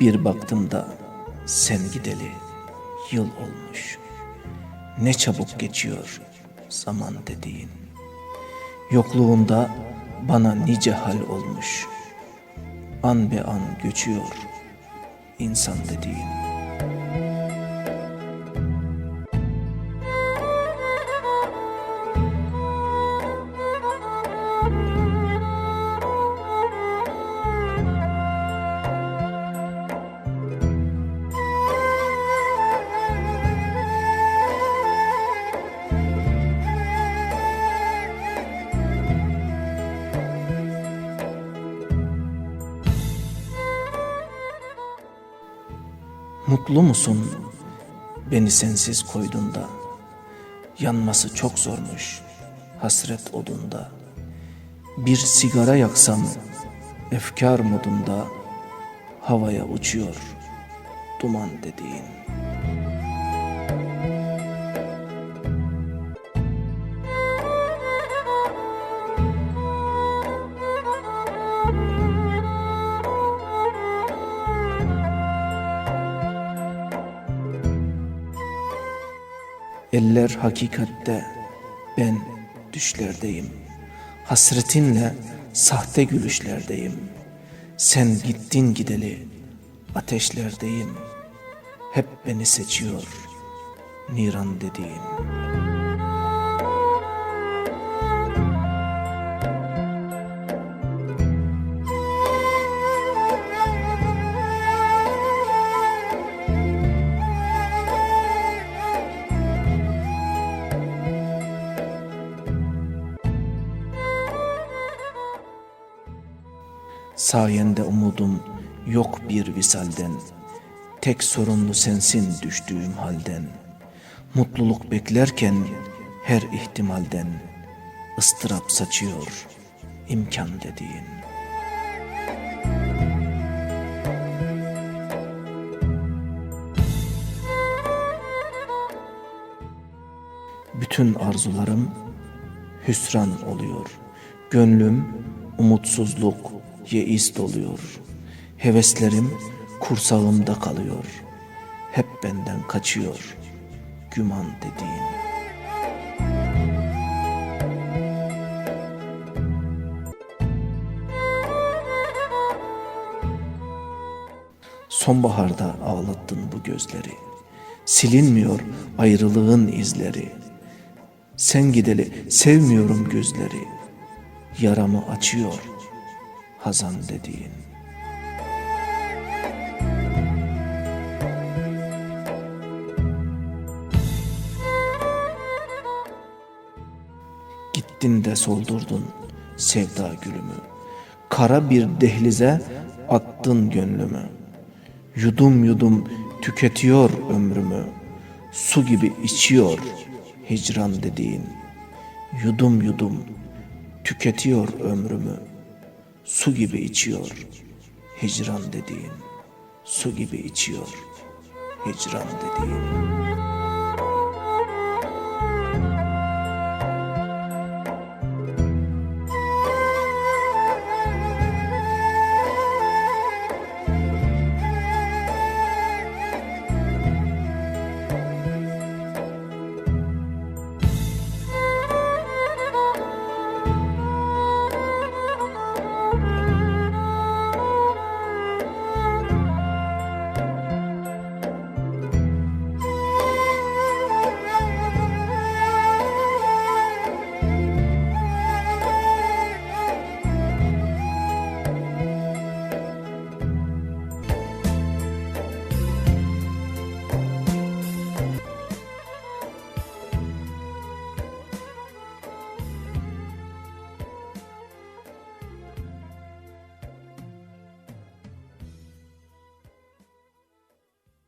Bir baktım da sen gideli yıl olmuş. Ne çabuk geçiyor zaman dediğin. Yokluğunda bana nice hal olmuş. An be an göçüyor insan dediğin. Mutlu musun beni sensiz koydunda? Yanması çok zormuş hasret odunda. Bir sigara yaksam efkar modunda havaya uçuyor duman dediğin. Eller hakikatte ben düşlerdeyim. Hasretinle sahte gülüşlerdeyim. Sen gittin gideli ateşlerdeyim. Hep beni seçiyor niran dediğin. Sayende umudum yok bir visalden. Tek sorumlu sensin düştüğüm halden. Mutluluk beklerken her ihtimalden ıstırap saçıyor imkan dediğin. Bütün arzularım hüsran oluyor. Gönlüm umutsuzluk, yeis doluyor. Heveslerim kursağımda kalıyor. Hep benden kaçıyor güman dediğin. Sonbaharda ağlattın bu gözleri. Silinmiyor ayrılığın izleri. Sen gideli sevmiyorum gözleri. Yaramı açıyor hazan dediğin. Gittin de soldurdun sevda gülümü. Kara bir dehlize attın gönlümü. Yudum yudum tüketiyor ömrümü. Su gibi içiyor hicran dediğin. Yudum yudum tüketiyor ömrümü. Su gibi içiyor hicran dediğin. Su gibi içiyor hicran dediğin.